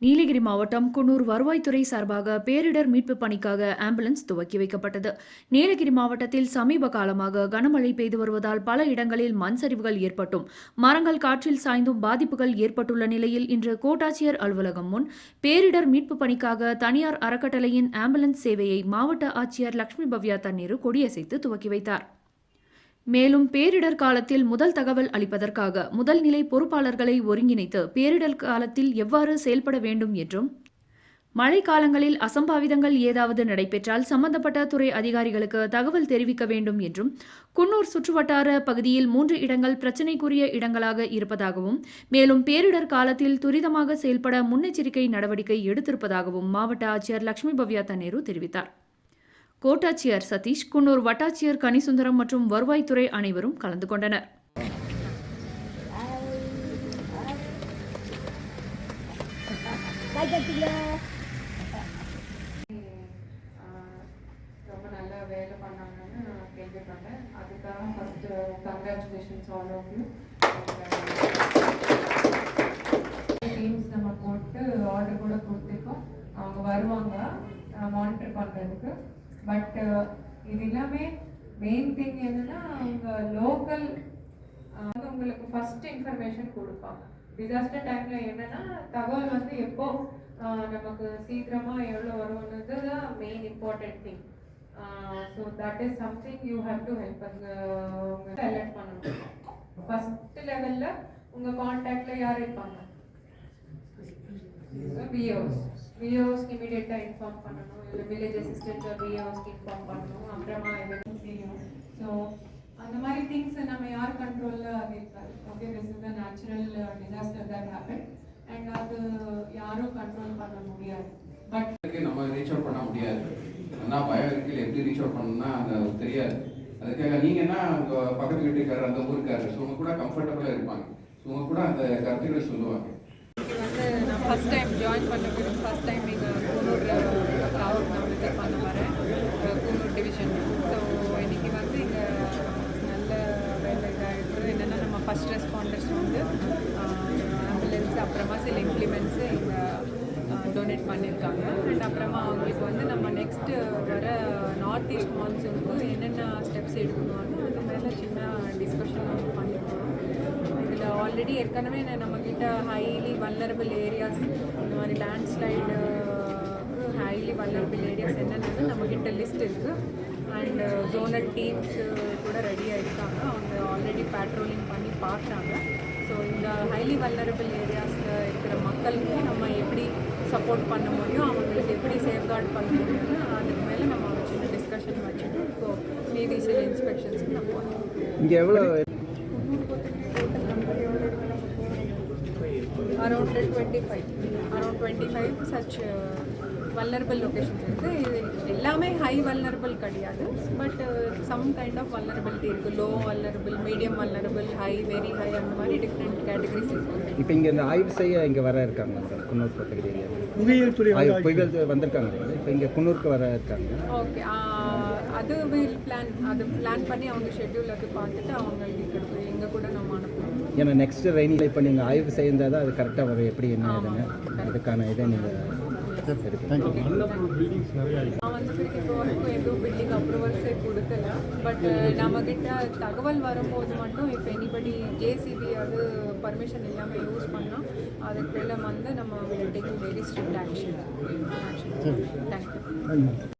நீலகிரி மாவட்டம் குன்னூர் வருவாய்த்துறை சார்பாக பேரிடர் மீட்பு பணிக்காக ஆம்புலன்ஸ் துவக்கி வைக்கப்பட்டது. நீலகிரி மாவட்டத்தில் சமீப காலமாக கனமழை பெய்து வருவதால் பல இடங்களில் மண் சரிவுகள் ஏற்பட்டும். மரங்கள் காற்றில் சாய்ந்தும் பாதிப்புகள் ஏற்பட்டுள்ள நிலையில் இன்று கோட்டாட்சியர் அலுவலகம் முன் பேரிடர் மீட்பு பணிக்காக தனியார் அறக்கட்டளையின் ஆம்புலன்ஸ் சேவையை மாவட்ட ஆட்சியர் லட்சுமி பவ்யா தண்ணீர் கொடியசைத்து துவக்கி வைத்தார். மேலும் பேரிடர் காலத்தில் முதல் தகவல் அளிப்பதற்காக முதல் நிலை பொறுப்பாளர்களை ஒருங்கிணைத்து பேரிடர் காலத்தில் எவ்வாறு செயல்பட வேண்டும் என்றும் மழை காலங்களில் அசம்பாவிதங்கள் ஏதாவது நடைபெற்றால் சம்பந்தப்பட்ட துறை அதிகாரிகளுக்கு தகவல் தெரிவிக்க வேண்டும் என்றும் குன்னூர் சுற்றுவட்டார பகுதியில் மூன்று இடங்கள் பிரச்சினைக்குரிய இடங்களாக இருப்பதாகவும் மேலும் பேரிடர் காலத்தில் துரிதமாக செயல்பட முன்னெச்சரிக்கை நடவடிக்கை எடுத்திருப்பதாகவும் மாவட்ட ஆட்சியர் லட்சுமி பவ்யா தனேரு தெரிவித்தார். கோட்டாட்சியர் சதீஷ் குன்னூர் வட்டாட்சியர் கனிசுந்தரம் மற்றும் வருவாய்த்துறை அனைவரும் கலந்து கொண்டனர். ரொம்ப நல்லா வேலை பண்ணாங்கன்னு நான் கேள்விப்பட்டேன் அதுக்காக first congratulations all of you teams நம்ம போட்டு ஆர்டர் கூட கொடுத்துருக்கோம். அவங்க வருவாங்க மானிட்டர் பண்ணுறதுக்கு பட் இது எல்லாமே மெயின் திங் என்னன்னா அவங்க லோக்கல் அவங்க உங்களுக்கு ஃபர்ஸ்ட் இன்ஃபர்மேஷன் கொடுப்பாங்க. டிசாஸ்டர் டைம்ல என்னன்னா தகவல் வந்து எப்போ நமக்கு சீக்கிரமா எவ்வளோ வரும்ன்றது தான் main important thing so that is something you have to help alert பண்ணணும். ஃபர்ஸ்ட் லெவல்ல உங்க கான்டாக்ட்ல யார் இருப்பாங்க? விஓஸ் விஓஸ்க்கு இமீடியட்டாக இன்ஃபார்ம் பண்ணணும். இல்லை வில்லேஜ் அசிஸ்டண்ட்டை விஓஸ்க்கு இன்ஃபார்ம் பண்ணணும். அப்புறமா தெரியும் ஸோ அந்த மாதிரி திங்ஸ் நம்ம யார் கண்ட்ரோலில் அது இருக்காது. Okay this is the natural disaster that happen and அது யாரும் கண்ட்ரோல் பண்ண முடியாது. பட் நம்ம ரீச் அவுட் பண்ண முடியாது. ஆனால் பயம் இருக்கையில் எப்படி ரீச் அவுட் பண்ணணும்னா அது தெரியாது. அதுக்காக நீங்கள் உங்க பக்கத்து வீட்டுக்காரர் அந்த ஊருக்காரர் ஸோ உங்க கூட கம்ஃபர்டபுளாக இருப்பாங்க. ஸோ உங்க கூட அந்த கருத்துக்களை சொல்லுவாங்க. ஃபஸ்ட் டைம் ஜாயின் பண்ண ஃபஸ்ட் டைம் இங்கே கூனூர் கிராமம் நான் விசிட் பண்ண வரேன் கூனூர் டிவிஷன் ஸோ இன்னைக்கு வந்து இங்கே நல்ல வேலை இதாக இருக்குது என்னென்னா நம்ம ஃபஸ்ட் ரெஸ்பாண்டர்ஸ் வந்து ஆம்புலன்ஸ் அப்புறமா சில இம்ப்ளிமெண்ட்ஸு இங்கே டொனேட் பண்ணியிருக்காங்க அண்ட் அப்புறமா அவங்களுக்கு வந்து நம்ம நெக்ஸ்ட்டு வர நார்த் ஈஸ்ட் மான்சூனுக்கு என்னென்ன ஸ்டெப்ஸ் எடுக்கணும்னு அது மேலே சின்ன டிஸ்கஷன் நம்ம ஆல்ரெடி ஏற்கனவே நான் நம்மக்கிட்ட ஹைலி வல்லரபிள் ஏரியாஸ் இந்த மாதிரி லேண்ட்ஸ்லைடு ஹைலி வல்லரபிள் ஏரியாஸ் என்னென்னு நம்மக்கிட்ட லிஸ்ட் இருக்குது அண்ட் ஜோனல் டீம்ஸ் கூட ரெடியாக இருக்காங்க அவங்க ஆல்ரெடி பேட்ரோலிங் பண்ணி பார்க்குறாங்க ஸோ இந்த ஹைலி வல்லரபிள் ஏரியாஸில் இருக்கிற மக்களுக்கும் நம்ம எப்படி சப்போர்ட் பண்ண முடியும்? அவங்களுக்கு எப்படி சேஃப்கார்ட் பண்ண முடியும்னு அதுக்கு மேலே நம்ம வச்சுட்டு டிஸ்கஷன் வச்சுட்டு இப்போ மீதி சில இன்ஸ்பெக்ஷன்ஸுக்கு நம்ம இங்கே எவ்வளோ around 25 around 25 such uh, vulnerable locations இருக்கு. இது எல்லாமே ஹை வல்லரபிள் கிடையாது. But some kind of vulnerability இருக்கு. Low vulnerable medium vulnerable high very high அந்த மாதிரி டிஃப்ரெண்ட் கேட்டகரிஸ் இருக்கு. இப்போ இங்கே இந்த ஆய்வு செய்ய இங்கே வர இருக்காங்க மேடம் குன்னூர் பக்கத்து ஏரியா புவியியல் துறை துறை வந்திருக்காங்க. இப்போ இங்கே குன்னூருக்கு வர இருக்காங்க. ஓகே அது வில் பிளான் அது பிளான் பண்ணி அவங்க ஷெட்யூல் அது பார்த்துட்டு அவங்களுக்கு எங்கே கூட நம்ம அனுப்புவோம் ஏன்னா நெக்ஸ்ட் ரெயினில் இப்போ நீங்கள் ஆய்வு செய்தால் தான் அது கரெக்டாக வரும். எப்படி என்ன இதுன்னு அதுக்கான இதை நீங்கள் பில்டிங் அப்ரூவல்ஸே கொடுக்கல. பட் நம்மக்கிட்ட தகவல் வரும்போது மட்டும் இப்போ எனிபடி ஜேசிபி அது பர்மிஷன் இல்லாமல் யூஸ் பண்ணால் அதுக்கு மேலே வந்து நம்ம taking very strict action action thank you